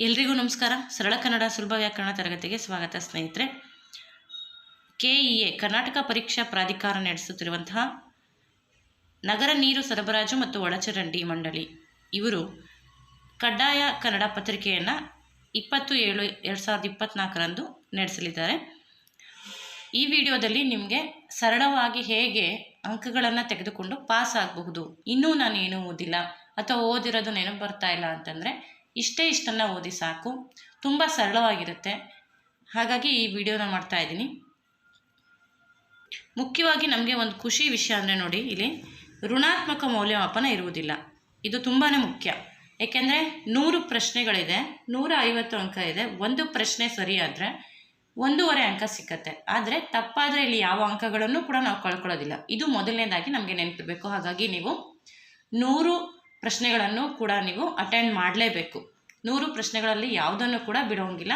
ಎಲ್ರಿಗೂ ನಮಸ್ಕಾರ. ಸರಳ ಕನ್ನಡ ಸುಲಭ ವ್ಯಾಕರಣ ತರಗತಿಗೆ ಸ್ವಾಗತ ಸ್ನೇಹಿತರೆ. ಕೆ ಇ ಎ ಕರ್ನಾಟಕ ಪರೀಕ್ಷಾ ಪ್ರಾಧಿಕಾರ ನಡೆಸುತ್ತಿರುವಂತಹ ನಗರ ನೀರು ಸರಬರಾಜು ಮತ್ತು ಒಳಚರಂಡಿ ಮಂಡಳಿ. ಇವರು ಕಡ್ಡಾಯ ಕನ್ನಡ ಪತ್ರಿಕೆಯನ್ನು ಇಪ್ಪತ್ತು ಏಳು, ಎರಡು ಸಾವಿರದ ಇಪ್ಪತ್ತ್ನಾಲ್ಕರಂದು ನಡೆಸಲಿದ್ದಾರೆ. ಈ ವಿಡಿಯೋದಲ್ಲಿ ನಿಮಗೆ ಸರಳವಾಗಿ ಹೇಗೆ ಅಂಕಗಳನ್ನು ತೆಗೆದುಕೊಂಡು ಪಾಸ್ ಆಗಬಹುದು? ಇನ್ನೂ ನಾನು ಏನೂ ಓದಿಲ್ಲ ಅಥವಾ ಓದಿರೋದು ನೆನಪು ಬರ್ತಾ ಇಲ್ಲ ಅಂತಂದರೆ ಇಷ್ಟೇ ಇಷ್ಟನ್ನು ಓದಿ ಸಾಕು. ತುಂಬ ಸರಳವಾಗಿರುತ್ತೆ. ಹಾಗಾಗಿ ಈ ವಿಡಿಯೋನ ಮಾಡ್ತಾ ಇದ್ದೀನಿ. ಮುಖ್ಯವಾಗಿ ನಮಗೆ ಒಂದು ಖುಷಿ ವಿಷಯ ಅಂದರೆ ನೋಡಿ ಇಲ್ಲಿ, ಋಣಾತ್ಮಕ ಮೌಲ್ಯಮಾಪನ ಇರುವುದಿಲ್ಲ. ಇದು ತುಂಬಾ ಮುಖ್ಯ. ಏಕೆಂದರೆ ನೂರು ಪ್ರಶ್ನೆಗಳಿದೆ, ನೂರ ಐವತ್ತು ಅಂಕ ಇದೆ. ಒಂದು ಪ್ರಶ್ನೆ ಸರಿಯಾದರೆ ಒಂದೂವರೆ ಅಂಕ ಸಿಕ್ಕತ್ತೆ. ಆದರೆ ತಪ್ಪಾದರೆ ಇಲ್ಲಿ ಯಾವ ಅಂಕಗಳನ್ನು ಕೂಡ ನಾವು ಕಳ್ಕೊಳ್ಳೋದಿಲ್ಲ. ಇದು ಮೊದಲನೇದಾಗಿ ನಮಗೆ ನೆನಪಿರಬೇಕು. ಹಾಗಾಗಿ ನೀವು ನೂರು ಪ್ರಶ್ನೆಗಳನ್ನು ಕೂಡ ನೀವು ಅಟೆಂಡ್ ಮಾಡಲೇಬೇಕು. ನೂರು ಪ್ರಶ್ನೆಗಳಲ್ಲಿ ಯಾವುದನ್ನು ಕೂಡ ಬಿಡೋಂಗಿಲ್ಲ.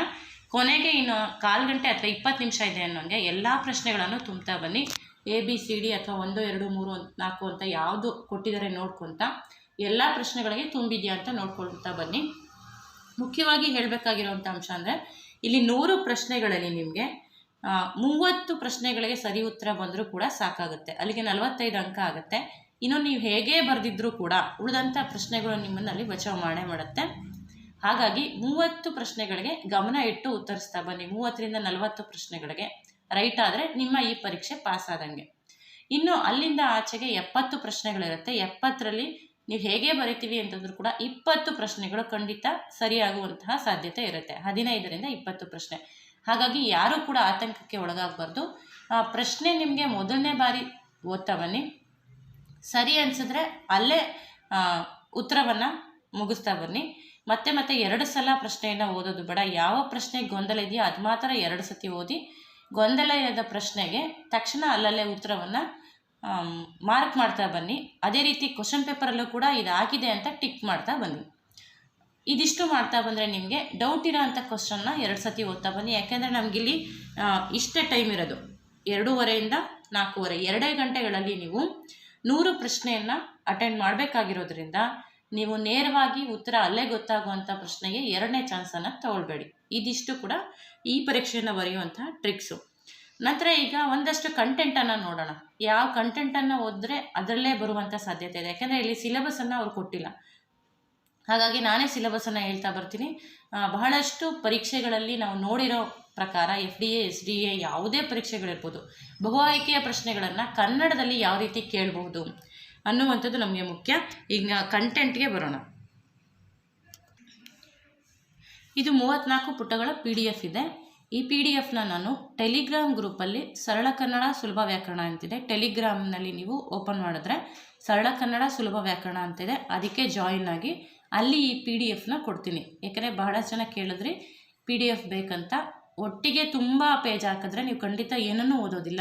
ಕೊನೆಗೆ ಇನ್ನು ಕಾಲು ಗಂಟೆ ಅಥವಾ ಇಪ್ಪತ್ತು ನಿಮಿಷ ಇದೆ ಅನ್ನೋಂಗೆ ಎಲ್ಲ ಪ್ರಶ್ನೆಗಳನ್ನು ತುಂಬ್ತಾ ಬನ್ನಿ. ಎ ಬಿ ಸಿ ಡಿ ಅಥವಾ ಒಂದು, ಎರಡು, ಮೂರು, ನಾಲ್ಕು ಅಂತ ಯಾವುದು ಕೊಟ್ಟಿದ್ದಾರೆ ನೋಡ್ಕೊತ ಎಲ್ಲ ಪ್ರಶ್ನೆಗಳಿಗೆ ತುಂಬಿದೆಯಾ ಅಂತ ನೋಡ್ಕೊಳ್ತಾ ಬನ್ನಿ. ಮುಖ್ಯವಾಗಿ ಹೇಳಬೇಕಾಗಿರುವಂಥ ಅಂಶ ಅಂದರೆ ಇಲ್ಲಿ ನೂರು ಪ್ರಶ್ನೆಗಳಲ್ಲಿ ನಿಮಗೆ ಮೂವತ್ತು ಪ್ರಶ್ನೆಗಳಿಗೆ ಸರಿ ಉತ್ತರ ಬಂದರೂ ಕೂಡ ಸಾಕಾಗುತ್ತೆ. ಅಲ್ಲಿಗೆ ನಲವತ್ತೈದು ಅಂಕ ಆಗುತ್ತೆ. ಇನ್ನು ನೀವು ಹೇಗೆ ಬರೆದಿದ್ರೂ ಕೂಡ ಉಳಿದಂಥ ಪ್ರಶ್ನೆಗಳು ನಿಮ್ಮನ್ನು ಅಲ್ಲಿ ಬಚಾವ್ ಮಾಡೇ ಮಾಡುತ್ತೆ. ಹಾಗಾಗಿ ಮೂವತ್ತು ಪ್ರಶ್ನೆಗಳಿಗೆ ಗಮನ ಇಟ್ಟು ಉತ್ತರಿಸ್ತಾ ಬನ್ನಿ. ಮೂವತ್ತರಿಂದ ನಲವತ್ತು ಪ್ರಶ್ನೆಗಳಿಗೆ ರೈಟ್ ಆದರೆ ನಿಮ್ಮ ಈ ಪರೀಕ್ಷೆ ಪಾಸ್ ಆದಂಗೆ. ಇನ್ನು ಅಲ್ಲಿಂದ ಆಚೆಗೆ ಎಪ್ಪತ್ತು ಪ್ರಶ್ನೆಗಳಿರುತ್ತೆ. ಎಪ್ಪತ್ತರಲ್ಲಿ ನೀವು ಹೇಗೆ ಬರಿತೀವಿ ಅಂತಂದ್ರೂ ಕೂಡ ಇಪ್ಪತ್ತು ಪ್ರಶ್ನೆಗಳು ಖಂಡಿತ ಸರಿಯಾಗುವಂತಹ ಸಾಧ್ಯತೆ ಇರುತ್ತೆ. ಹದಿನೈದರಿಂದ ಇಪ್ಪತ್ತು ಪ್ರಶ್ನೆ. ಹಾಗಾಗಿ ಯಾರೂ ಕೂಡ ಆತಂಕಕ್ಕೆ ಒಳಗಾಗಬಾರ್ದು. ಆ ಪ್ರಶ್ನೆ ನಿಮಗೆ ಮೊದಲನೇ ಬಾರಿ ಓದ್ತಾ ಬನ್ನಿ. ಸರಿ ಅನಿಸಿದ್ರೆ ಅಲ್ಲೇ ಉತ್ತರವನ್ನು ಮುಗಿಸ್ತಾ ಬನ್ನಿ. ಮತ್ತೆ ಮತ್ತೆ ಎರಡು ಸಲ ಪ್ರಶ್ನೆಯನ್ನು ಓದೋದು ಬೇಡ. ಯಾವ ಪ್ರಶ್ನೆ ಗೊಂದಲ ಇದೆಯೋ ಅದು ಮಾತ್ರ ಎರಡು ಸತಿ ಓದಿ, ಗೊಂದಲ ಇಲ್ಲದ ಪ್ರಶ್ನೆಗೆ ತಕ್ಷಣ ಅಲ್ಲಲ್ಲೇ ಉತ್ತರವನ್ನು ಮಾರ್ಕ್ ಮಾಡ್ತಾ ಬನ್ನಿ. ಅದೇ ರೀತಿ ಕ್ವಶನ್ ಪೇಪರಲ್ಲೂ ಕೂಡ ಇದಾಗಿದೆ ಅಂತ ಟಿಕ್ ಮಾಡ್ತಾ ಬನ್ನಿ. ಇದಿಷ್ಟು ಮಾಡ್ತಾ ಬಂದರೆ ನಿಮಗೆ ಡೌಟ್ ಇರೋ ಅಂಥ ಕ್ವಶನ್ನ ಎರಡು ಸತಿ ಓದ್ತಾ ಬನ್ನಿ. ಯಾಕೆಂದರೆ ನಮಗಿಲ್ಲಿ ಇಷ್ಟೇ ಟೈಮ್ ಇರೋದು. ಎರಡೂವರೆಯಿಂದ ನಾಲ್ಕೂವರೆ, ಎರಡೇ ಗಂಟೆಗಳಲ್ಲಿ ನೀವು ನೂರು ಪ್ರಶ್ನೆಯನ್ನು ಅಟೆಂಡ್ ಮಾಡಬೇಕಾಗಿರೋದ್ರಿಂದ ನೀವು ನೇರವಾಗಿ ಉತ್ತರ ಅಲ್ಲೇ ಗೊತ್ತಾಗುವಂಥ ಪ್ರಶ್ನೆಗೆ ಎರಡನೇ ಚಾನ್ಸನ್ನು ತಗೊಳ್ಬೇಡಿ. ಇದಿಷ್ಟು ಕೂಡ ಈ ಪರೀಕ್ಷೆಯನ್ನು ಬರೆಯುವಂತಹ ಟ್ರಿಕ್ಸು ನಂತರ ಈಗ ಒಂದಷ್ಟು ಕಂಟೆಂಟನ್ನು ನೋಡೋಣ. ಯಾವ ಕಂಟೆಂಟನ್ನು ಓದಿದ್ರೆ ಅದರಲ್ಲೇ ಬರುವಂಥ ಸಾಧ್ಯತೆ ಇದೆ. ಯಾಕೆಂದರೆ ಇಲ್ಲಿ ಸಿಲೆಬಸನ್ನು ಅವ್ರು ಕೊಟ್ಟಿಲ್ಲ. ಹಾಗಾಗಿ ನಾನೇ ಸಿಲೆಬಸನ್ನು ಹೇಳ್ತಾ ಬರ್ತೀನಿ. ಬಹಳಷ್ಟು ಪರೀಕ್ಷೆಗಳಲ್ಲಿ ನಾವು ನೋಡಿರೋ ಪ್ರಕಾರ F D A, S D A ಯಾವುದೇ ಪರೀಕ್ಷೆಗಳಿರ್ಬೋದು. ಬಹು ಆಯ್ಕೆಯ ಪ್ರಶ್ನೆಗಳನ್ನು ಕನ್ನಡದಲ್ಲಿ ಯಾವ ರೀತಿ ಕೇಳಬಹುದು ಅನ್ನುವಂಥದ್ದು ನಮಗೆ ಮುಖ್ಯ. ಈಗ ಕಂಟೆಂಟ್ಗೆ ಬರೋಣ. ಇದು ಮೂವತ್ತ್ನಾಲ್ಕು ಪುಟಗಳ ಪಿ ಡಿ ಎಫ್ ಇದೆ. ಈ ಪಿ ಡಿ ಎಫ್ನ ನಾನು ಟೆಲಿಗ್ರಾಮ್ ಗ್ರೂಪಲ್ಲಿ ಸರಳ ಕನ್ನಡ ಸುಲಭ ವ್ಯಾಕರಣ ಅಂತಿದೆ. ಟೆಲಿಗ್ರಾಮ್ನಲ್ಲಿ ನೀವು ಓಪನ್ ಮಾಡಿದ್ರೆ ಸರಳ ಕನ್ನಡ ಸುಲಭ ವ್ಯಾಕರಣ ಅಂತಿದೆ. ಅದಕ್ಕೆ ಜಾಯಿನ್ ಆಗಿ ಅಲ್ಲಿ ಈ ಪಿ ಡಿ ಎಫ್ನ ಕೊಡ್ತೀನಿ. ಯಾಕಂದರೆ ಬಹಳ ಜನ ಕೇಳಿದ್ರಿ ಪಿ ಡಿ ಎಫ್ ಬೇಕಂತ. ಒಟ್ಟಿಗೆ ತುಂಬ ಪೇಜ್ ಹಾಕಿದ್ರೆ ನೀವು ಖಂಡಿತ ಏನನ್ನೂ ಓದೋದಿಲ್ಲ.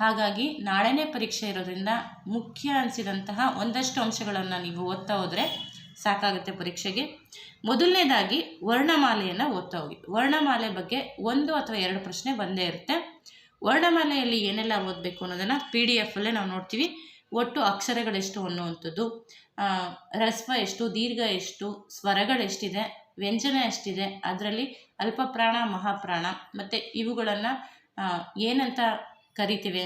ಹಾಗಾಗಿ ನಾಳೆನೇ ಪರೀಕ್ಷೆ ಇರೋದ್ರಿಂದ ಮುಖ್ಯ ಅನಿಸಿದಂತಹ ಒಂದಷ್ಟು ಅಂಶಗಳನ್ನು ನೀವು ಓದ್ತಾ ಹೋದರೆ ಸಾಕಾಗುತ್ತೆ ಪರೀಕ್ಷೆಗೆ. ಮೊದಲನೇದಾಗಿ ವರ್ಣಮಾಲೆಯನ್ನು ಓದ್ತಾ ಹೋಗಿ. ವರ್ಣಮಾಲೆ ಬಗ್ಗೆ ಒಂದು ಅಥವಾ ಎರಡು ಪ್ರಶ್ನೆ ಬಂದೇ ಇರುತ್ತೆ. ವರ್ಣಮಾಲೆಯಲ್ಲಿ ಏನೆಲ್ಲ ಓದಬೇಕು ಅನ್ನೋದನ್ನು ಪಿ ಡಿ ಎಫಲ್ಲೇ ನಾವು ನೋಡ್ತೀವಿ. ಒಟ್ಟು ಅಕ್ಷರಗಳೆಷ್ಟು ಅನ್ನುವಂಥದ್ದು ರಸ್ವ ಎಷ್ಟು, ದೀರ್ಘ ಎಷ್ಟು ಸ್ವರಗಳೆಷ್ಟಿದೆ ವ್ಯಂಜನ ಎಷ್ಟಿದೆ, ಅದರಲ್ಲಿ ಅಲ್ಪಪ್ರಾಣ, ಮಹಾಪ್ರಾಣ, ಮತ್ತು ಇವುಗಳನ್ನು ಏನಂತ ಕರಿತೀವಿ?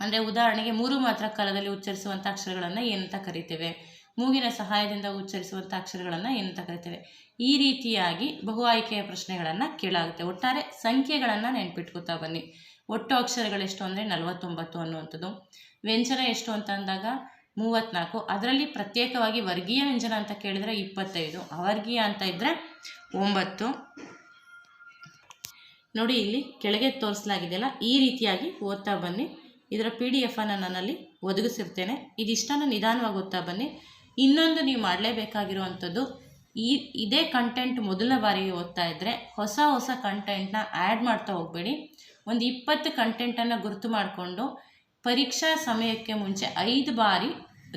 ಅಂದರೆ ಉದಾಹರಣೆಗೆ ಮೂರು ಮಾತ್ರ ಕಾಲದಲ್ಲಿ ಉಚ್ಚರಿಸುವಂಥ ಅಕ್ಷರಗಳನ್ನು ಏನಂತ ಕರಿತೇವೆ? ಮೂಗಿನ ಸಹಾಯದಿಂದ ಉಚ್ಚರಿಸುವಂಥ ಅಕ್ಷರಗಳನ್ನು ಏನಂತ ಕರಿತೇವೆ? ಈ ರೀತಿಯಾಗಿ ಬಹು ಆಯ್ಕೆಯ ಪ್ರಶ್ನೆಗಳನ್ನು ಕೇಳಾಗುತ್ತೆ. ಒಟ್ಟಾರೆ ಸಂಖ್ಯೆಗಳನ್ನು ನೆನ್ಪಿಟ್ಕೋತಾ ಬನ್ನಿ. ಒಟ್ಟು ಅಕ್ಷರಗಳೆಷ್ಟು ಅಂದರೆ ನಲವತ್ತೊಂಬತ್ತು ಅನ್ನುವಂಥದ್ದು. ವ್ಯಂಜನ ಎಷ್ಟು ಅಂತ ಅಂದಾಗ ಮೂವತ್ತ್ನಾಲ್ಕು ಅದರಲ್ಲಿ ಪ್ರತ್ಯೇಕವಾಗಿ ವರ್ಗೀಯ ವ್ಯಂಜನ ಅಂತ ಕೇಳಿದರೆ ಇಪ್ಪತ್ತೈದು. ಅವರ್ಗೀಯ ಅಂತ ಇದ್ದರೆ ಒಂಬತ್ತು. ನೋಡಿ ಇಲ್ಲಿ ಕೆಳಗೆ ತೋರಿಸಲಾಗಿದೆಯಲ್ಲ, ಈ ರೀತಿಯಾಗಿ ಓದ್ತಾ ಬನ್ನಿ. ಇದರ ಪಿ ಡಿ ಎಫನ್ನು ನಾನಲ್ಲಿ ಒದಗಿಸಿರ್ತೇನೆ. ಇದಿಷ್ಟನ್ನು ನಿಧಾನವಾಗಿ ಓದ್ತಾ ಬನ್ನಿ. ಇನ್ನೊಂದು ನೀವು ಮಾಡಲೇಬೇಕಾಗಿರುವಂಥದ್ದು, ಈ, ಇದೇ ಕಂಟೆಂಟ್ ಮೊದಲ ಬಾರಿಗೆ ಓದ್ತಾ ಇದ್ದರೆ ಹೊಸ ಹೊಸ ಕಂಟೆಂಟ್ನ ಆ್ಯಡ್ ಮಾಡ್ತಾ ಹೋಗಬೇಡಿ. ಒಂದು ಇಪ್ಪತ್ತು ಕಂಟೆಂಟನ್ನು ಗುರುತು ಮಾಡಿಕೊಂಡು ಪರೀಕ್ಷಾ ಸಮಯಕ್ಕೆ ಮುಂಚೆ ಐದು ಬಾರಿ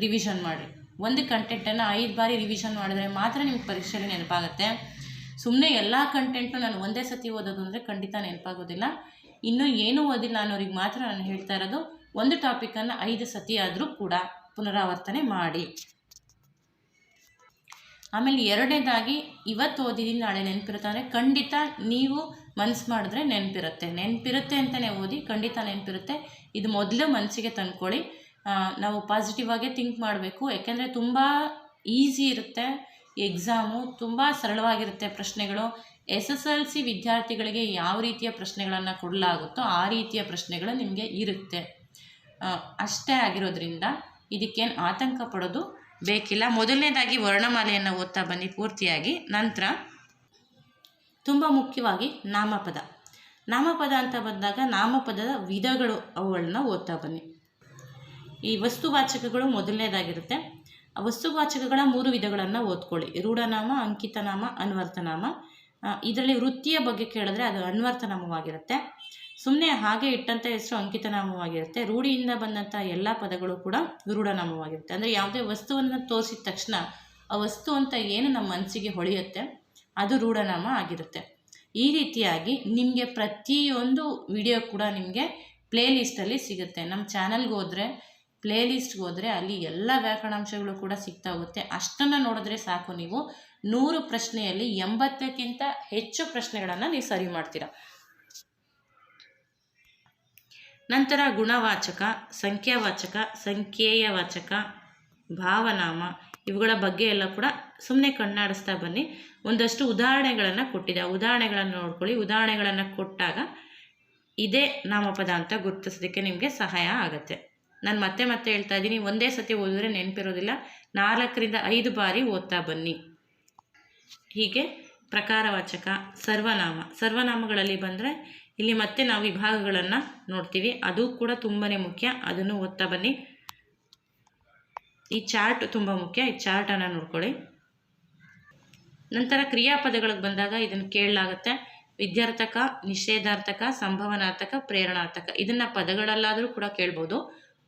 ರಿವಿಷನ್ ಮಾಡಿ. ಒಂದು ಕಂಟೆಂಟನ್ನು ಐದು ಬಾರಿ ರಿವಿಷನ್ ಮಾಡಿದ್ರೆ ಮಾತ್ರ ನಿಮ್ಗೆ ಪರೀಕ್ಷೆಯಲ್ಲಿ ನೆನಪಾಗುತ್ತೆ. ಸುಮ್ಮನೆ ಎಲ್ಲ ಕಂಟೆಂಟು ನಾನು ಒಂದೇ ಸತಿ ಓದೋದು ಅಂದರೆ ಖಂಡಿತ ನೆನಪಾಗೋದಿಲ್ಲ. ಇನ್ನೂ ಏನೂ ಓದಿಲ್ಲ ಅವ್ರಿಗೆ ಮಾತ್ರ ನಾನು ಹೇಳ್ತಾ ಇರೋದು, ಒಂದು ಟಾಪಿಕನ್ನು ಐದು ಸತಿ ಆದರೂ ಕೂಡ ಪುನರಾವರ್ತನೆ ಮಾಡಿ. ಆಮೇಲೆ ಎರಡನೇದಾಗಿ ಇವತ್ತು ಓದಿದ್ದೀನಿ ನಾಳೆ ನೆನಪಿರುತ್ತೆ ಅಂದರೆ ಖಂಡಿತ ನೀವು ಮನಸ್ಸು ಮಾಡಿದ್ರೆ ನೆನಪಿರುತ್ತೆ. ನೆನಪಿರುತ್ತೆ ಅಂತಲೇ ಓದಿ ಖಂಡಿತ ನೆನಪಿರುತ್ತೆ. ಇದು ಮೊದಲು ಮನಸ್ಸಿಗೆ ತಂದ್ಕೊಳ್ಳಿ. ನಾವು ಪಾಸಿಟಿವ್ ಆಗೇ ಥಿಂಕ್ ಮಾಡಬೇಕು. ಯಾಕೆಂದರೆ ತುಂಬ ಈಸಿ ಇರುತ್ತೆ ಎಕ್ಸಾಮು ತುಂಬ ಸರಳವಾಗಿರುತ್ತೆ ಪ್ರಶ್ನೆಗಳು. ಎಸ್ ಎಸ್ ಎಲ್ ಸಿ ವಿದ್ಯಾರ್ಥಿಗಳಿಗೆ ಯಾವ ರೀತಿಯ ಪ್ರಶ್ನೆಗಳನ್ನು ಕೊಡಲಾಗುತ್ತೋ ಆ ರೀತಿಯ ಪ್ರಶ್ನೆಗಳು ನಿಮಗೆ ಇರುತ್ತೆ. ಅಷ್ಟೇ ಆಗಿರೋದ್ರಿಂದ ಇದಕ್ಕೇನು ಆತಂಕ ಪಡೋದು ಬೇಕಿಲ್ಲ. ಮೊದಲನೇದಾಗಿ ವರ್ಣಮಾಲೆಯನ್ನು ಓದ್ತಾ ಬನ್ನಿ ಪೂರ್ತಿಯಾಗಿ. ನಂತರ ತುಂಬ ಮುಖ್ಯವಾಗಿ ನಾಮಪದ. ನಾಮಪದ ಅಂತ ಬಂದಾಗ ನಾಮಪದದ ವಿಧಗಳು ಅವುಗಳನ್ನ ಓದ್ತಾ ಬನ್ನಿ. ಈ ವಸ್ತುವಾಚಕಗಳು ಮೊದಲನೇದಾಗಿರುತ್ತೆ. ಆ ವಸ್ತುವಾಚಕಗಳ ಮೂರು ವಿಧಗಳನ್ನು ಓದ್ಕೊಳ್ಳಿ. ರೂಢನಾಮ, ಅಂಕಿತನಾಮ ಅನ್ವರ್ತನಾಮ ಇದರಲ್ಲಿ ವೃತ್ತಿಯ ಬಗ್ಗೆ ಕೇಳಿದ್ರೆ ಅದು ಅನ್ವರ್ತನಾಮವಾಗಿರುತ್ತೆ ಸುಮ್ಮನೆ ಹಾಗೆ ಇಟ್ಟಂಥ ಹೆಸರು ಅಂಕಿತನಾಮವಾಗಿರುತ್ತೆ. ರೂಢಿಯಿಂದ ಬಂದಂಥ ಎಲ್ಲ ಪದಗಳು ಕೂಡ ರೂಢನಾಮವಾಗಿರುತ್ತೆ. ಅಂದರೆ ಯಾವುದೇ ವಸ್ತುವನ್ನು ತೋರಿಸಿದ ತಕ್ಷಣ ಆ ವಸ್ತು ಅಂತ ಏನು ನಮ್ಮ ಮನಸ್ಸಿಗೆ ಹೊಳೆಯುತ್ತೆ, ಅದು ರೂಢನಾಮ ಆಗಿರುತ್ತೆ. ಈ ರೀತಿಯಾಗಿ ನಿಮಗೆ ಪ್ರತಿಯೊಂದು ವಿಡಿಯೋ ಕೂಡ ನಿಮಗೆ ಪ್ಲೇ ಲಿಸ್ಟಲ್ಲಿ ಸಿಗುತ್ತೆ. ನಮ್ಮ ಚಾನಲ್ಗೆ ಹೋದರೆ ಪ್ಲೇ ಲಿಸ್ಟ್ಗೆ ಹೋದರೆ ಅಲ್ಲಿ ಎಲ್ಲ ವ್ಯಾಕರಣಾಂಶಗಳು ಕೂಡ ಸಿಗ್ತಾ ಹೋಗುತ್ತೆ. ಅಷ್ಟನ್ನು ನೋಡಿದ್ರೆ ಸಾಕು ನೀವು. ನೂರು ಪ್ರಶ್ನೆಯಲ್ಲಿ ಎಂಬತ್ತಕ್ಕಿಂತ ಹೆಚ್ಚು ಪ್ರಶ್ನೆಗಳನ್ನು ನೀವು ಸರಿ ಮಾಡ್ತೀರಾ. ನಂತರ ಗುಣವಾಚಕ, ಸಂಖ್ಯಾವಾಚಕ ಸಂಖ್ಯೇಯವಾಚಕ ಭಾವನಾಮ ಇವುಗಳ ಬಗ್ಗೆ ಎಲ್ಲ ಕೂಡ ಸುಮ್ಮನೆ ಕಣ್ಣಾಡಿಸ್ತಾ ಬನ್ನಿ. ಒಂದಷ್ಟು ಉದಾಹರಣೆಗಳನ್ನು ಕೊಟ್ಟಿದೆ. ಉದಾಹರಣೆಗಳನ್ನು ನೋಡ್ಕೊಳ್ಳಿ. ಉದಾಹರಣೆಗಳನ್ನು ಕೊಟ್ಟಾಗ ಇದೇ ನಾಮಪದ ಅಂತ ಗುರುತಿಸೋದಕ್ಕೆ ನಿಮಗೆ ಸಹಾಯ ಆಗುತ್ತೆ. ನಾನು ಮತ್ತೆ ಮತ್ತೆ ಹೇಳ್ತಾ ಇದ್ದೀನಿ ಒಂದೇ ಸತಿ ಓದಿದ್ರೆ ನೆನಪಿರೋದಿಲ್ಲ. ನಾಲ್ಕರಿಂದ ಐದು ಬಾರಿ ಓದ್ತಾ ಬನ್ನಿ. ಹೀಗೆ ಪ್ರಕಾರವಾಚಕ, ಸರ್ವನಾಮ. ಸರ್ವನಾಮಗಳಲ್ಲಿ ಬಂದರೆ ಇಲ್ಲಿ ಮತ್ತೆ ನಾವು ವಿಭಾಗಗಳನ್ನು ನೋಡ್ತೀವಿ. ಅದು ಕೂಡ ತುಂಬಾ ಮುಖ್ಯ. ಅದನ್ನು ಓದ್ತಾ ಬನ್ನಿ. ಈ ಚಾರ್ಟ್ ತುಂಬ ಮುಖ್ಯ. ಈ ಚಾರ್ಟನ್ನು ನೋಡ್ಕೊಳ್ಳಿ. ನಂತರ ಕ್ರಿಯಾಪದಗಳಿಗೆ ಬಂದಾಗ ಇದನ್ನು ಕೇಳಲಾಗುತ್ತೆ. ವಿದ್ಯಾರ್ಥಕ, ನಿಷೇಧಾರ್ಥಕ, ಸಂಭವನಾರ್ಥಕ, ಪ್ರೇರಣಾರ್ಥಕ. ಇದನ್ನು ಪದಗಳಲ್ಲಾದರೂ ಕೂಡ ಕೇಳ್ಬೋದು.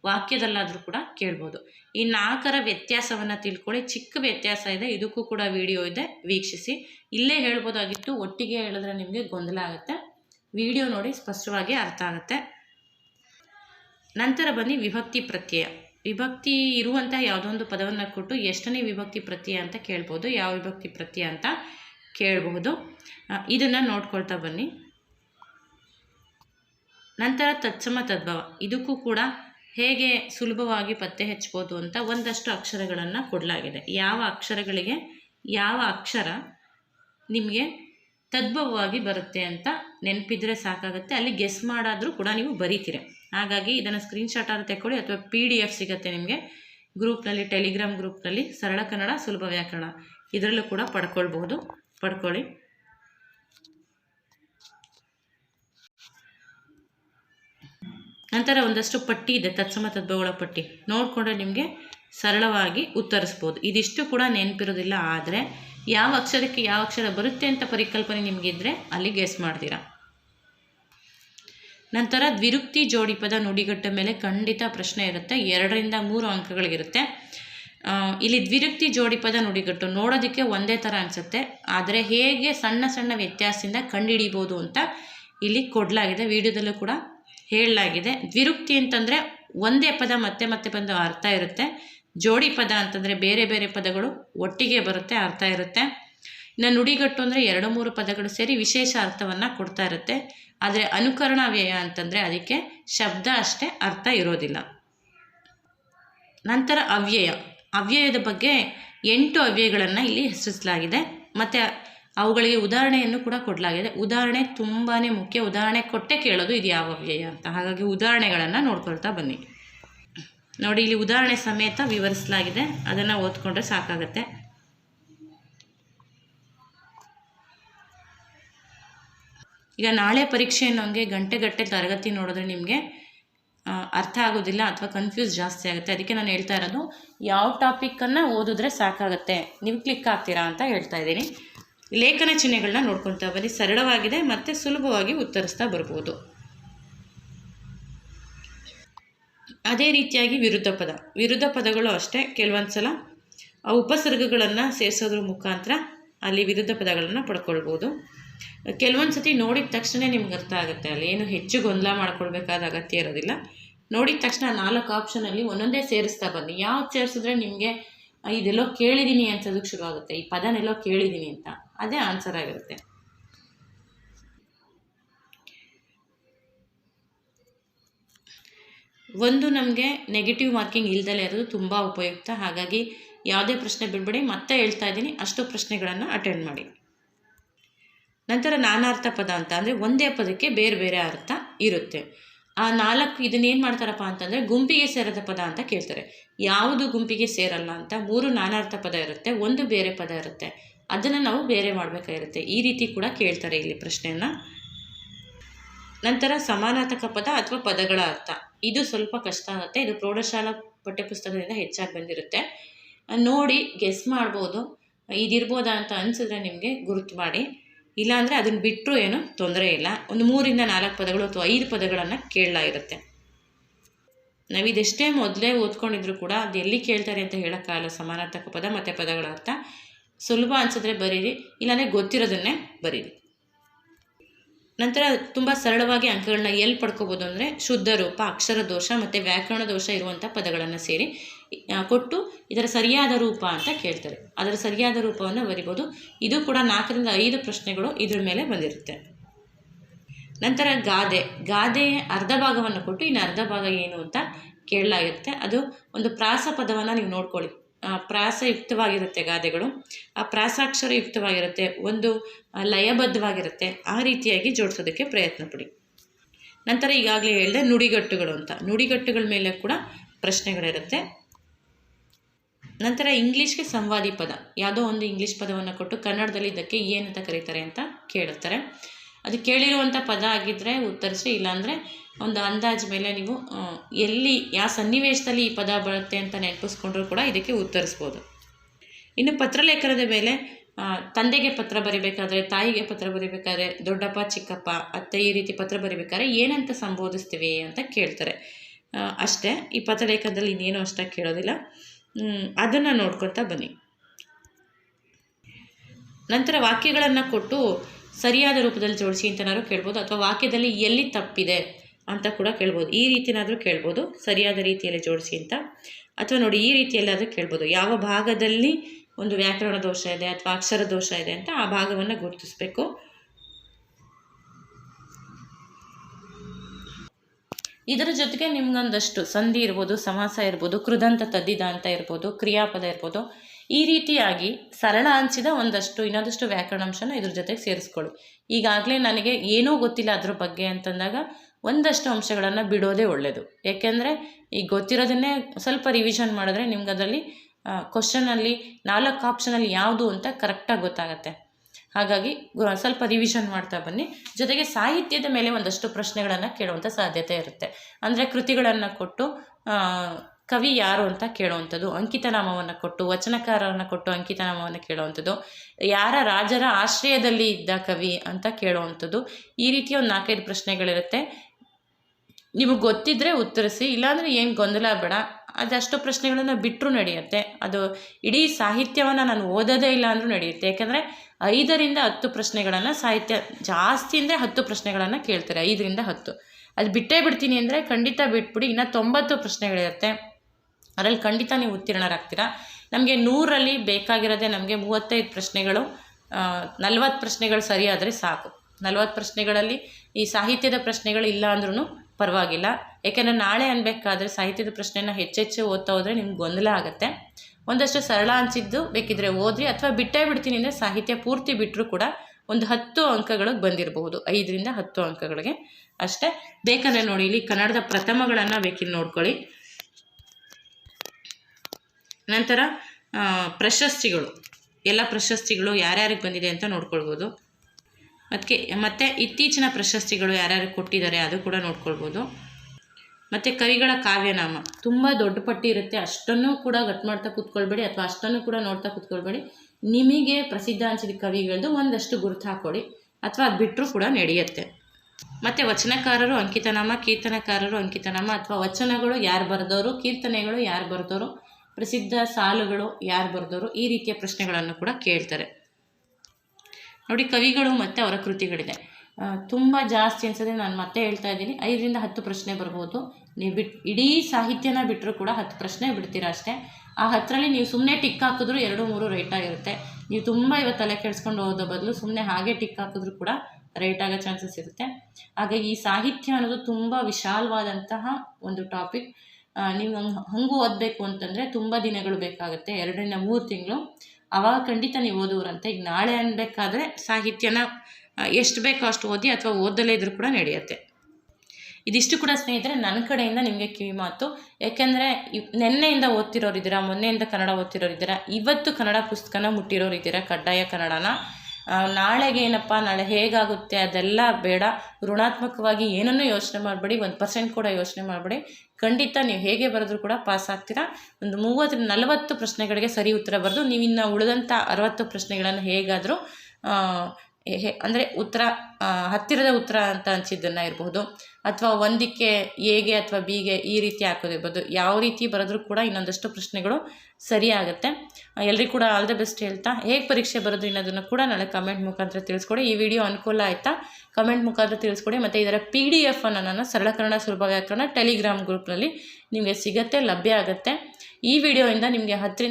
ವಾಕ್ಯದಲ್ಲಾದರೂ ಕೂಡ ಕೇಳ್ಬೋದು. ಈ ನಾಲ್ಕರ ವ್ಯತ್ಯಾಸವನ್ನು ತಿಳ್ಕೊಳ್ಳಿ. ಚಿಕ್ಕ ವ್ಯತ್ಯಾಸ ಇದೆ. ಇದಕ್ಕೂ ಕೂಡ ವಿಡಿಯೋ ಇದೆ. ವೀಕ್ಷಿಸಿ. ಇಲ್ಲೇ ಹೇಳ್ಬೋದಾಗಿತ್ತು. ಒಟ್ಟಿಗೆ ಹೇಳಿದ್ರೆ ನಿಮಗೆ ಗೊಂದಲ ಆಗುತ್ತೆ. ವಿಡಿಯೋ ನೋಡಿ ಸ್ಪಷ್ಟವಾಗಿ ಅರ್ಥ ಆಗುತ್ತೆ. ನಂತರ ಬನ್ನಿ ವಿಭಕ್ತಿ ಪ್ರತ್ಯಯ. ವಿಭಕ್ತಿ ಇರುವಂಥ ಯಾವುದೊಂದು ಪದವನ್ನು ಕೊಟ್ಟು ಎಷ್ಟನೇ ವಿಭಕ್ತಿ ಪ್ರತ್ಯಯ ಅಂತ ಕೇಳ್ಬೋದು. ಯಾವ ವಿಭಕ್ತಿ ಪ್ರತ್ಯಯ ಅಂತ ಕೇಳಬಹುದು. ಇದನ್ನು ನೋಡ್ಕೊಳ್ತಾ ಬನ್ನಿ. ನಂತರ ತತ್ಸಮ ತದ್ಭವ. ಇದಕ್ಕೂ ಕೂಡ ಹೇಗೆ ಸುಲಭವಾಗಿ ಪತ್ತೆ ಹಚ್ಬೋದು ಅಂತ ಒಂದಷ್ಟು ಅಕ್ಷರಗಳನ್ನು ಕೊಡಲಾಗಿದೆ. ಯಾವ ಅಕ್ಷರಗಳಿಗೆ ಯಾವ ಅಕ್ಷರ ನಿಮಗೆ ತದ್ಭವವಾಗಿ ಬರುತ್ತೆ ಅಂತ ನೆನಪಿದ್ರೆ ಸಾಕಾಗುತ್ತೆ. ಅಲ್ಲಿ ಗೆಸ್ ಮಾಡಾದರೂ ಕೂಡ ನೀವು ಬರೀತೀರ. ಹಾಗಾಗಿ ಇದನ್ನು ಸ್ಕ್ರೀನ್ಶಾಟ್ ಆದರೆ ತೆಕ್ಕೊಳ್ಳಿ ಅಥವಾ ಪಿ ಡಿ ಎಫ್ ಸಿಗುತ್ತೆ ನಿಮಗೆ. ಗ್ರೂಪ್ನಲ್ಲಿ ಟೆಲಿಗ್ರಾಮ್ ಗ್ರೂಪ್ನಲ್ಲಿ ಸರಳ ಕನ್ನಡ ಸುಲಭ ವ್ಯಾಕರಣ. ಇದರಲ್ಲೂ ಕೂಡ ಪಡ್ಕೊಳ್ಬಹುದು ಪಡ್ಕೊಳ್ಳಿ. ನಂತರ ಒಂದಷ್ಟು ಪಟ್ಟಿ ಇದೆ, ತತ್ಸಮ ತದ್ಭವಗಳ ಪಟ್ಟಿ. ನೋಡಿಕೊಂಡ್ರೆ ನಿಮಗೆ ಸರಳವಾಗಿ ಉತ್ತರಿಸ್ಬೋದು. ಇದಿಷ್ಟು ಕೂಡ ನೆನಪಿರೋದಿಲ್ಲ, ಆದರೆ ಯಾವ ಅಕ್ಷರಕ್ಕೆ ಯಾವ ಅಕ್ಷರ ಬರುತ್ತೆ ಅಂತ ಪರಿಕಲ್ಪನೆ ನಿಮಗಿದ್ರೆ ಅಲ್ಲಿ ಗೆಸ್ ಮಾಡ್ತೀರಾ. ನಂತರ ದ್ವಿರುಕ್ತಿ ಜೋಡಿ ಪದ ನುಡಿಗಟ್ಟ ಮೇಲೆ ಖಂಡಿತ ಪ್ರಶ್ನೆ ಇರುತ್ತೆ. ಎರಡರಿಂದ ಮೂರು ಅಂಕಗಳಿಗಿರುತ್ತೆ ಇಲ್ಲಿ ದ್ವಿರುಕ್ತಿ ಜೋಡಿ ಪದ ನುಡಿಗಟ್ಟು ನೋಡೋದಕ್ಕೆ ಒಂದೇ ಥರ ಅನಿಸುತ್ತೆ. ಆದರೆ ಹೇಗೆ ಸಣ್ಣ ಸಣ್ಣ ವ್ಯತ್ಯಾಸದಿಂದ ಕಂಡುಹಿಡಿಬೋದು ಅಂತ ಇಲ್ಲಿ ಕೊಡಲಾಗಿದೆ. ವಿಡಿಯೋದಲ್ಲೂ ಕೂಡ ಹೇಳಲಾಗಿದೆ. ದ್ವಿರುಕ್ತಿ ಅಂತಂದರೆ ಒಂದೇ ಪದ ಮತ್ತೆ ಮತ್ತೆ ಬಂದು ಅರ್ಥ ಇರುತ್ತೆ. ಜೋಡಿ ಪದ ಅಂತಂದರೆ ಬೇರೆ ಬೇರೆ ಪದಗಳು ಒಟ್ಟಿಗೆ ಬರುತ್ತೆ, ಅರ್ಥ ಇರುತ್ತೆ. ಇನ್ನು ನುಡಿಗಟ್ಟು ಅಂದರೆ ಎರಡು ಮೂರು ಪದಗಳು ಸೇರಿ ವಿಶೇಷ ಅರ್ಥವನ್ನು ಕೊಡ್ತಾ ಇರುತ್ತೆ. ಆದರೆ ಅನುಕರಣ ವ್ಯಯ ಅಂತಂದರೆ ಅದಕ್ಕೆ ಶಬ್ದ ಅಷ್ಟೇ ಅರ್ಥ ಇರೋದಿಲ್ಲ. ನಂತರ ಅವ್ಯಯ. ಅವ್ಯಯದ ಬಗ್ಗೆ ಎಂಟು ಅವ್ಯಯಗಳನ್ನು ಇಲ್ಲಿ ಹೆಸರಿಸಲಾಗಿದೆ. ಮತ್ತು ಅವುಗಳಿಗೆ ಉದಾಹರಣೆಯನ್ನು ಕೂಡ ಕೊಡಲಾಗಿದೆ. ಉದಾಹರಣೆ ತುಂಬಾ ಮುಖ್ಯ. ಉದಾಹರಣೆ ಕೊಟ್ಟೆ ಕೇಳೋದು ಇದು ಯಾವ ಅವ್ಯಯ ಅಂತ. ಹಾಗಾಗಿ ಉದಾಹರಣೆಗಳನ್ನು ನೋಡ್ಕೊಳ್ತಾ ಬನ್ನಿ. ನೋಡಿ, ಇಲ್ಲಿ ಉದಾಹರಣೆ ಸಮೇತ ವಿವರಿಸಲಾಗಿದೆ. ಅದನ್ನು ಓದ್ಕೊಂಡ್ರೆ ಸಾಕಾಗತ್ತೆ. ಈಗ ನಾಳೆ ಪರೀಕ್ಷೆ ಅನ್ನೋಂಗೆ ಗಂಟೆಗಟ್ಟೆ ತರಗತಿ ನೋಡಿದ್ರೆ ನಿಮಗೆ ಅರ್ಥ ಆಗೋದಿಲ್ಲ ಅಥವಾ ಕನ್ಫ್ಯೂಸ್ ಜಾಸ್ತಿ ಆಗುತ್ತೆ. ಅದಕ್ಕೆ ನಾನು ಹೇಳ್ತಾ ಇರೋದು, ಯಾವ ಟಾಪಿಕ್ಕನ್ನು ಓದಿದ್ರೆ ಸಾಕಾಗುತ್ತೆ? ನೀವು ಕ್ಲಿಕ್ ಆಗ್ತೀರಾ ಅಂತ ಹೇಳ್ತಾ ಇದ್ದೀನಿ. ಲೇಖನ ಚಿಹ್ನೆಗಳನ್ನ ನೋಡ್ಕೊಳ್ತಾ ಬನ್ನಿ. ಸರಳವಾಗಿದೆ ಮತ್ತು ಸುಲಭವಾಗಿ ಉತ್ತರಿಸ್ತಾ ಬರ್ಬೋದು. ಅದೇ ರೀತಿಯಾಗಿ ವಿರುದ್ಧ ಪದ. ವಿರುದ್ಧ ಪದಗಳು ಅಷ್ಟೇ. ಕೆಲವೊಂದು ಸಲ ಆ ಉಪಸರ್ಗಗಳನ್ನು ಸೇರಿಸೋದ್ರ ಮುಖಾಂತರ ಅಲ್ಲಿ ವಿರುದ್ಧ ಪದಗಳನ್ನು ಪಡ್ಕೊಳ್ಬೋದು. ಕೆಲವೊಂದು ಸತಿ ನೋಡಿದ ತಕ್ಷಣ ನಿಮ್ಗೆ ಅರ್ಥ ಆಗುತ್ತೆ. ಅಲ್ಲಿ ಏನು ಹೆಚ್ಚು ಗೊಂದಲ ಮಾಡ್ಕೊಳ್ಬೇಕಾದ ಅಗತ್ಯ ಇರೋದಿಲ್ಲ. ನೋಡಿದ ತಕ್ಷಣ ನಾಲ್ಕು ಆಪ್ಷನಲ್ಲಿ ಒಂದೊಂದೇ ಸೇರಿಸ್ತಾ ಬನ್ನಿ. ಯಾವ್ದು ಸೇರಿಸಿದ್ರೆ ನಿಮಗೆ ಇದೆಲ್ಲೋ ಕೇಳಿದ್ದೀನಿ ಅನ್ಸೋದಕ್ಕೆ ಶುರು ಆಗುತ್ತೆ. ಈ ಪದನೆಲ್ಲೋ ಕೇಳಿದ್ದೀನಿ ಅಂತ. ಅದೇ ಆನ್ಸರ್ ಆಗಿರುತ್ತೆ. ಒಂದು ನಮಗೆ ನೆಗೆಟಿವ್ ಮಾರ್ಕಿಂಗ್ ಇಲ್ದಲೇ ಇರೋದು ತುಂಬ ಉಪಯುಕ್ತ. ಹಾಗಾಗಿ ಯಾವುದೇ ಪ್ರಶ್ನೆ ಬಿಡಬೇಡಿ, ಮತ್ತೆ ಹೇಳ್ತಾ ಇದ್ದೀನಿ, ಅಷ್ಟು ಪ್ರಶ್ನೆಗಳನ್ನು ಅಟೆಂಡ್ ಮಾಡಿ. ನಂತರ ನಾನಾರ್ಥ ಪದ ಅಂತ ಅಂದರೆ ಒಂದೇ ಪದಕ್ಕೆ ಬೇರೆ ಬೇರೆ ಅರ್ಥ ಇರುತ್ತೆ. ಆ ನಾಲ್ಕು ಇದನ್ನೇನು ಮಾಡ್ತಾರಪ್ಪ ಅಂತಂದರೆ ಗುಂಪಿಗೆ ಸೇರದ ಪದ ಅಂತ ಕೇಳ್ತಾರೆ. ಯಾವುದು ಗುಂಪಿಗೆ ಸೇರಲ್ಲ ಅಂತ ಮೂರು ನಾನಾರ್ಥ ಪದ ಇರುತ್ತೆ, ಒಂದು ಬೇರೆ ಪದ ಇರುತ್ತೆ. ಅದನ್ನು ನಾವು ಬೇರೆ ಮಾಡಬೇಕಾಗಿರುತ್ತೆ. ಈ ರೀತಿ ಕೂಡ ಕೇಳ್ತಾರೆ ಇಲ್ಲಿ ಪ್ರಶ್ನೆಯನ್ನು. ನಂತರ ಸಮಾನಾರ್ಥಕ ಪದ ಅಥವಾ ಪದಗಳ ಅರ್ಥ. ಇದು ಸ್ವಲ್ಪ ಕಷ್ಟ ಆಗುತ್ತೆ ಇದು ಪ್ರೌಢಶಾಲಾ ಪಠ್ಯಪುಸ್ತಕದಿಂದ ಹೆಚ್ಚಾಗಿ ಬಂದಿರುತ್ತೆ. ನೋಡಿ ಗೆಸ್ ಮಾಡ್ಬೋದು. ಇದಿರ್ಬೋದಾ ಅಂತ ಅನಿಸಿದ್ರೆ ನಿಮಗೆ ಗುರುತು ಮಾಡಿ. ಇಲ್ಲಾಂದರೆ ಅದನ್ನು ಬಿಟ್ಟರು ಏನು ತೊಂದರೆ ಇಲ್ಲ. ಒಂದು ಮೂರಿಂದ ನಾಲ್ಕು ಪದಗಳು ಅಥವಾ ಐದು ಪದಗಳನ್ನು ಕೇಳಲಾಗಿರುತ್ತೆ ನಾವು ಇದೆಷ್ಟೇ ಮೊದಲೇ ಓದ್ಕೊಂಡಿದ್ರು ಕೂಡ ಅದು ಎಲ್ಲಿ ಕೇಳ್ತಾರೆ ಅಂತ ಹೇಳೋಕ್ಕಾಗಲ್ಲ. ಸಮಾನಾರ್ಥಕ ಪದ ಮತ್ತು ಪದಗಳ ಅರ್ಥ. ಸುಲಭ ಅನಿಸಿದ್ರೆ ಬರೀರಿ. ಇಲ್ಲಾಂದರೆ ಗೊತ್ತಿರೋದನ್ನೇ ಬರೀರಿ. ನಂತರ ತುಂಬ ಸರಳವಾಗಿ ಅಂಕಗಳನ್ನ ಎಲ್ಲಿ ಪಡ್ಕೋಬೋದು ಅಂದರೆ ಶುದ್ಧ ರೂಪ, ಅಕ್ಷರ ದೋಷ ಮತ್ತು ವ್ಯಾಕರಣ ದೋಷ ಇರುವಂಥ ಪದಗಳನ್ನು ಸೇರಿ ಕೊಟ್ಟು ಇದರ ಸರಿಯಾದ ರೂಪ ಅಂತ ಕೇಳ್ತಾರೆ. ಅದರ ಸರಿಯಾದ ರೂಪವನ್ನು ಬರಿಬೋದು. ಇದು ಕೂಡ ನಾಲ್ಕರಿಂದ ಐದು ಪ್ರಶ್ನೆಗಳು ಇದ್ರ ಮೇಲೆ ಬಂದಿರುತ್ತೆ. ನಂತರ ಗಾದೆ. ಗಾದೆಯ ಅರ್ಧ ಭಾಗವನ್ನು ಕೊಟ್ಟು ಇನ್ನು ಅರ್ಧ ಭಾಗ ಏನು ಅಂತ ಕೇಳಲಾಗಿರುತ್ತೆ ಅದು ಒಂದು ಪ್ರಾಸ ಪದವನ್ನು ನೀವು ನೋಡ್ಕೊಳ್ಳಿ. ಪ್ರಾಸಯುಕ್ತವಾಗಿರುತ್ತೆ ಗಾದೆಗಳು. ಆ ಪ್ರಾಸಾಕ್ಷರಯುಕ್ತವಾಗಿರುತ್ತೆ ಒಂದು ಲಯಬದ್ಧವಾಗಿರುತ್ತೆ. ಆ ರೀತಿಯಾಗಿ ಜೋಡಿಸೋದಕ್ಕೆ ಪ್ರಯತ್ನ ಪಡಿ. ನಂತರ ಈಗಾಗಲೇ ಹೇಳಿದೆ ನುಡಿಗಟ್ಟುಗಳು ಅಂತ. ನುಡಿಗಟ್ಟುಗಳ ಮೇಲೆ ಕೂಡ ಪ್ರಶ್ನೆಗಳಿರುತ್ತೆ. ನಂತರ ಇಂಗ್ಲೀಷ್ಗೆ ಸಂವಾದಿ ಪದ. ಯಾವುದೋ ಒಂದು ಇಂಗ್ಲೀಷ್ ಪದವನ್ನು ಕೊಟ್ಟು ಕನ್ನಡದಲ್ಲಿ ಇದಕ್ಕೆ ಏನಂತ ಕರೀತಾರೆ ಅಂತ ಕೇಳುತ್ತಾರೆ ಅದು ಕೇಳಿರುವಂಥ ಪದ ಆಗಿದ್ದರೆ ಉತ್ತರಿಸಿ, ಇಲ್ಲಾಂದರೆ ಒಂದು ಅಂದಾಜು ಮೇಲೆ ನೀವು ಎಲ್ಲಿ ಯಾವ ಸನ್ನಿವೇಶದಲ್ಲಿ ಈ ಪದ ಬರುತ್ತೆ ಅಂತ ನೆನಪಿಸ್ಕೊಂಡ್ರೂ ಕೂಡ ಇದಕ್ಕೆ ಉತ್ತರಿಸ್ಬೋದು. ಇನ್ನು ಪತ್ರಲೇಖನದ ಮೇಲೆ ತಂದೆಗೆ ಪತ್ರ ಬರಿಬೇಕಾದ್ರೆ, ತಾಯಿಗೆ ಪತ್ರ ಬರಿಬೇಕಾದ್ರೆ, ದೊಡ್ಡಪ್ಪ, ಚಿಕ್ಕಪ್ಪ, ಅತ್ತೆ ಈ ರೀತಿ ಪತ್ರ ಬರಿಬೇಕಾದ್ರೆ ಏನಂತ ಸಂಬೋಧಿಸ್ತೀವಿ ಅಂತ ಕೇಳ್ತಾರೆ. ಅಷ್ಟೇ, ಈ ಪತ್ರಲೇಖನದಲ್ಲಿ ಇನ್ನೇನು ಅಷ್ಟಾಗಿ ಕೇಳೋದಿಲ್ಲ. ಅದನ್ನು ನೋಡ್ಕೊತಾ ಬನ್ನಿ. ನಂತರ ವಾಕ್ಯಗಳನ್ನು ಕೊಟ್ಟು ಸರಿಯಾದ ರೂಪದಲ್ಲಿ ಜೋಡಿಸಿ ಅಂತನಾದ್ರು ಕೇಳ್ಬೋದು, ಅಥವಾ ವಾಕ್ಯದಲ್ಲಿ ಎಲ್ಲಿ ತಪ್ಪಿದೆ ಅಂತ ಕೂಡ ಕೇಳ್ಬೋದು. ಈ ರೀತಿನಾದರೂ ಕೇಳ್ಬೋದು. ಸರಿಯಾದ ರೀತಿಯಲ್ಲಿ ಜೋಡಿಸಿ ಅಂತ. ಅಥವಾ ನೋಡಿ, ಈ ರೀತಿಯಲ್ಲಾದರೂ ಕೇಳ್ಬೋದು. ಯಾವ ಭಾಗದಲ್ಲಿ ಒಂದು ವ್ಯಾಕರಣ ದೋಷ ಇದೆ ಅಥವಾ ಅಕ್ಷರ ದೋಷ ಇದೆ ಅಂತ ಆ ಭಾಗವನ್ನು ಗುರುತಿಸಬೇಕು. ಇದರ ಜೊತೆಗೆ ನಿಮ್ಗೊಂದಷ್ಟು ಸಂಧಿ ಇರ್ಬೋದು, ಸಮಾಸ ಇರ್ಬೋದು, ಕೃದಂತ ತದ್ದಿದ ಅಂತ ಇರ್ಬೋದು, ಕ್ರಿಯಾಪದ ಇರ್ಬೋದು. ಈ ರೀತಿಯಾಗಿ ಸರಳ ಅನಿಸಿದ ಒಂದಷ್ಟು, ಇನ್ನೊಂದಷ್ಟು ವ್ಯಾಕರಣಾಂಶನ ಇದ್ರ ಜೊತೆಗೆ ಸೇರಿಸ್ಕೊಳ್ಳಿ. ಈಗಾಗಲೇ ನನಗೆ ಏನೂ ಗೊತ್ತಿಲ್ಲ ಅದ್ರ ಬಗ್ಗೆ ಅಂತಂದಾಗ ಒಂದಷ್ಟು ಅಂಶಗಳನ್ನು ಬಿಡೋದೇ ಒಳ್ಳೆಯದು ಏಕೆಂದರೆ ಈ ಗೊತ್ತಿರೋದನ್ನೇ ಸ್ವಲ್ಪ ರಿವಿಷನ್ ಮಾಡಿದ್ರೆ ನಿಮ್ಗೆ ಅದರಲ್ಲಿ ಕ್ವಶನಲ್ಲಿ ನಾಲ್ಕು ಆಪ್ಷನಲ್ಲಿ ಯಾವುದು ಅಂತ ಕರೆಕ್ಟಾಗಿ ಗೊತ್ತಾಗುತ್ತೆ. ಹಾಗಾಗಿ ಸ್ವಲ್ಪ ರಿವಿಷನ್ ಮಾಡ್ತಾ ಬನ್ನಿ. ಜೊತೆಗೆ ಸಾಹಿತ್ಯದ ಮೇಲೆ ಒಂದಷ್ಟು ಪ್ರಶ್ನೆಗಳನ್ನು ಕೇಳುವಂಥ ಸಾಧ್ಯತೆ ಇರುತ್ತೆ. ಅಂದರೆ ಕೃತಿಗಳನ್ನು ಕೊಟ್ಟು ಕವಿ ಯಾರು ಅಂತ ಕೇಳುವಂಥದ್ದು, ಅಂಕಿತನಾಮವನ್ನು ಕೊಟ್ಟು, ವಚನಕಾರರನ್ನು ಕೊಟ್ಟು ಅಂಕಿತನಾಮವನ್ನು ಕೇಳುವಂಥದ್ದು, ಯಾರ ರಾಜರ ಆಶ್ರಯದಲ್ಲಿ ಇದ್ದ ಕವಿ ಅಂತ ಕೇಳುವಂಥದ್ದು, ಈ ರೀತಿಯ ಒಂದು ನಾಲ್ಕೈದು ಪ್ರಶ್ನೆಗಳಿರುತ್ತೆ. ನಿಮಗೆ ಗೊತ್ತಿದ್ದರೆ ಉತ್ತರಿಸಿ, ಇಲ್ಲಾಂದರೆ ಏನು ಗೊಂದಲ ಬೇಡ. ಅದಷ್ಟು ಪ್ರಶ್ನೆಗಳನ್ನು ಬಿಟ್ಟರೂ ನಡೆಯುತ್ತೆ. ಅದು ಇಡೀ ಸಾಹಿತ್ಯವನ್ನು ನಾನು ಓದೋದೇ ಇಲ್ಲ ಅಂದರೂ ನಡೆಯುತ್ತೆ. ಯಾಕೆಂದರೆ ಐದರಿಂದ ಹತ್ತು ಪ್ರಶ್ನೆಗಳನ್ನು ಸಾಹಿತ್ಯ, ಜಾಸ್ತಿ ಅಂದರೆ ಹತ್ತು ಪ್ರಶ್ನೆಗಳನ್ನು ಕೇಳ್ತಾರೆ, ಐದರಿಂದ ಹತ್ತು. ಅದು ಬಿಟ್ಟೇ ಬಿಡ್ತೀನಿ ಅಂದರೆ ಖಂಡಿತ ಬಿಟ್ಬಿಡಿ. ಇನ್ನೂ ತೊಂಬತ್ತು ಪ್ರಶ್ನೆಗಳಿರುತ್ತೆ. ಅದರಲ್ಲಿ ಖಂಡಿತ ನೀವು ಉತ್ತೀರ್ಣರಾಗ್ತೀರಾ. ನಮಗೆ ನೂರಲ್ಲಿ ಬೇಕಾಗಿರೋದೇ ನಮಗೆ ಮೂವತ್ತೈದು ಪ್ರಶ್ನೆಗಳು. ನಲ್ವತ್ತು ಪ್ರಶ್ನೆಗಳು ಸರಿಯಾದರೆ ಸಾಕು. ನಲ್ವತ್ತು ಪ್ರಶ್ನೆಗಳಲ್ಲಿ ಈ ಸಾಹಿತ್ಯದ ಪ್ರಶ್ನೆಗಳು ಇಲ್ಲ ಅಂದ್ರೂ ಪರವಾಗಿಲ್ಲ. ಯಾಕೆಂದರೆ ನಾಳೆ ಅನ್ಬೇಕಾದ್ರೆ ಸಾಹಿತ್ಯದ ಪ್ರಶ್ನೆನ ಹೆಚ್ಚೆಚ್ಚು ಓದ್ತಾ ಹೋದರೆ ನಿಮ್ಗೆ ಗೊಂದಲ ಆಗುತ್ತೆ. ಒಂದಷ್ಟು ಸರಳ ಅನಿಸಿದ್ದು ಬೇಕಿದ್ರೆ ಓದ್ರಿ ಅಥವಾ ಬಿಟ್ಟೇ ಬಿಡ್ತೀನಿ ಅಂದರೆ ಸಾಹಿತ್ಯ ಪೂರ್ತಿ ಬಿಟ್ಟರೂ ಕೂಡ ಒಂದು ಹತ್ತು ಅಂಕಗಳಿಗೆ ಬಂದಿರಬಹುದು. ಐದರಿಂದ ಹತ್ತು ಅಂಕಗಳಿಗೆ. ಅಷ್ಟೇ. ಬೇಕಂದರೆ ನೋಡಿ, ಇಲ್ಲಿ ಕನ್ನಡದ ಪ್ರಥಮಗಳನ್ನು ಬೇಕಿಲ್ಲಿ ನೋಡ್ಕೊಳ್ಳಿ. ನಂತರ ಪ್ರಶಸ್ತಿಗಳು. ಎಲ್ಲ ಪ್ರಶಸ್ತಿಗಳು ಯಾರ್ಯಾರಿಗೆ ಬಂದಿದೆ ಅಂತ ನೋಡ್ಕೊಳ್ಬೋದು. ಮತ್ತು ಮತ್ತು ಇತ್ತೀಚಿನ ಪ್ರಶಸ್ತಿಗಳು ಯಾರ್ಯಾರು ಕೊಟ್ಟಿದ್ದಾರೆ ಅದು ಕೂಡ ನೋಡ್ಕೊಳ್ಬೋದು. ಮತ್ತು ಕವಿಗಳ ಕಾವ್ಯನಾಮ. ತುಂಬ ದೊಡ್ಡ ಪಟ್ಟಿ ಇರುತ್ತೆ. ಅಷ್ಟನ್ನು ಕೂಡ ಗಟ್ ಮಾಡ್ತಾ ಕೂತ್ಕೊಳ್ಬೇಡಿ ಅಥವಾ ಅಷ್ಟನ್ನು ಕೂಡ ನೋಡ್ತಾ ಕೂತ್ಕೊಳ್ಬೇಡಿ. ನಿಮಗೆ ಪ್ರಸಿದ್ಧ ಅನಿಸಿದ ಕವಿಗಳದ್ದು ಒಂದಷ್ಟು ಗುರುತು ಹಾಕ್ಕೊಳ್ಳಿ ಅಥವಾ ಅದು ಬಿಟ್ಟರೂ ಕೂಡ ನಡೆಯುತ್ತೆ. ಮತ್ತು ವಚನಕಾರರು ಅಂಕಿತನಾಮ, ಕೀರ್ತನಕಾರರು ಅಂಕಿತನಾಮ ಅಥವಾ ವಚನಗಳು ಯಾರು ಬರೆದವರು ಕೀರ್ತನೆಗಳು ಯಾರು ಬರೆದವರು ಪ್ರಸಿದ್ಧ ಸಾಲುಗಳು ಯಾರು ಬರೆದವರು ಈ ರೀತಿಯ ಪ್ರಶ್ನೆಗಳನ್ನು ಕೂಡ ಕೇಳ್ತಾರೆ. ನೋಡಿ, ಕವಿಗಳು ಮತ್ತು ಅವರ ಕೃತಿಗಳಿದೆ. ತುಂಬ ಜಾಸ್ತಿ ಅನ್ಸೋದ್ರೆ ನಾನು ಮತ್ತೆ ಹೇಳ್ತಾ ಇದ್ದೀನಿ. ಐದರಿಂದ ಹತ್ತು ಪ್ರಶ್ನೆ ಬರ್ಬೋದು. ನೀವು ಬಿಟ್, ಇಡೀ ಸಾಹಿತ್ಯನ ಬಿಟ್ಟರು ಕೂಡ ಹತ್ತು ಪ್ರಶ್ನೆ ಬಿಡ್ತೀರಾ ಅಷ್ಟೇ. ಆ ಹತ್ತರಲ್ಲಿ ನೀವು ಸುಮ್ಮನೆ ಟಿಕ್ ಹಾಕಿದ್ರು ಎರಡು, ಮೂರು ರೈಟ್ ಆಗಿರುತ್ತೆ. ನೀವು ತುಂಬ ಇವತ್ತು ತಲೆ ಕೆಡಿಸ್ಕೊಂಡು ಹೋದ ಬದಲು ಸುಮ್ಮನೆ ಹಾಗೆ ಟಿಕ್ ಹಾಕಿದ್ರು ಕೂಡ ರೈಟ್ ಆಗೋ ಚಾನ್ಸಸ್ ಇರುತ್ತೆ. ಹಾಗಾಗಿ ಈ ಸಾಹಿತ್ಯ ಅನ್ನೋದು ತುಂಬ ವಿಶಾಲವಾದಂತಹ ಒಂದು ಟಾಪಿಕ್. ನೀವು ಹಂಗೆ ಹಂಗೂ ಓದಬೇಕು ಅಂತಂದರೆ ತುಂಬ ದಿನಗಳು ಬೇಕಾಗುತ್ತೆ. ಎರಡರಿಂದ ಮೂರು ತಿಂಗಳು. ಆವಾಗ ಖಂಡಿತ ನೀವು ಓದುವರಂತೆ ಈಗ ನಾಳೆ ಅನ್ಬೇಕಾದ್ರೆ ಸಾಹಿತ್ಯನ ಎಷ್ಟು ಬೇಕೋ ಅಷ್ಟು ಓದಿ ಅಥವಾ ಓದಲೇ ಇದ್ರೂ ಕೂಡ ನಡೆಯುತ್ತೆ. ಇದಿಷ್ಟು ಕೂಡ ಸ್ನೇಹಿತರೆ ನನ್ನ ಕಡೆಯಿಂದ ನಿಮಗೆ ಕಿವಿ ಮಾತು. ಯಾಕೆಂದರೆ ನಿನ್ನೆಯಿಂದ ಓದ್ತಿರೋರಿದ್ದೀರಾ, ಮೊನ್ನೆಯಿಂದ ಕನ್ನಡ ಓದ್ತಿರೋರಿದ್ದೀರಾ, ಇವತ್ತು ಕನ್ನಡ ಪುಸ್ತಕನ ಮುಟ್ಟಿರೋರಿದ್ದೀರಾ, ಕಡ್ಡಾಯ ಕನ್ನಡನ. ನಾಳೆಗೆ ಏನಪ್ಪ, ನಾಳೆ ಹೇಗಾಗುತ್ತೆ ಅದೆಲ್ಲ ಬೇಡ. ಋಣಾತ್ಮಕವಾಗಿ ಏನನ್ನೂ ಯೋಚನೆ ಮಾಡಬೇಡಿ, ಒಂದು ಪರ್ಸೆಂಟ್ ಕೂಡ ಯೋಚನೆ ಮಾಡಬೇಡಿ. ಖಂಡಿತ ನೀವು ಹೇಗೆ ಬರೆದ್ರೂ ಕೂಡ ಪಾಸ್ ಆಗ್ತೀರಾ. ಒಂದು ಮೂವತ್ತು, ನಲವತ್ತು ಪ್ರಶ್ನೆಗಳಿಗೆ ಸರಿ ಉತ್ತರ ಬರೆದು ನೀವು ಇನ್ನು ಉಳಿದಂಥ ಅರವತ್ತು ಪ್ರಶ್ನೆಗಳನ್ನು ಹೇಗಾದರೂ ಅಂದರೆ ಉತ್ತರ ಹತ್ತಿರದ ಉತ್ತರ ಅಂತ ಅನಿಸಿದ್ದನ್ನು ಇರಬಹುದು ಅಥವಾ ಒಂದಕ್ಕೆ ಎಗೆ ಅಥವಾ ಬಿಗೆ ಈ ರೀತಿ ಹಾಕೋದಿರ್ಬೋದು ಯಾವ ರೀತಿ ಬರೆದ್ರೂ ಕೂಡ ಇನ್ನೊಂದಷ್ಟು ಪ್ರಶ್ನೆಗಳು ಸರಿ ಆಗುತ್ತೆ. ಎಲ್ರಿಗೂ ಕೂಡ ಆಲ್ ದ ಬೆಸ್ಟ್ ಹೇಳ್ತಾ, ಹೇಗೆ ಪರೀಕ್ಷೆ ಬರೋದು ಇನ್ನೋದನ್ನು ಕೂಡ ನನಗೆ ಕಮೆಂಟ್ ಮುಖಾಂತರ ತಿಳಿಸ್ಕೊಡಿ. ಈ ವಿಡಿಯೋ ಅನುಕೂಲ ಆಯಿತಾ? ಕಮೆಂಟ್ ಮುಖಾಂತರ ತಿಳಿಸ್ಕೊಡಿ. ಮತ್ತು ಇದರ ಪಿ ಡಿ ಎಫನ್ನು ನಾನು ಸರಳಕರಣ ಸುಲಭ ವ್ಯಾಕರಣ ಟೆಲಿಗ್ರಾಮ್ ಗ್ರೂಪ್ನಲ್ಲಿ ನಿಮಗೆ ಸಿಗತ್ತೆ, ಲಭ್ಯ ಆಗುತ್ತೆ. ಈ ವಿಡಿಯೋಯಿಂದ ನಿಮಗೆ ಹತ್ತರಿಂದ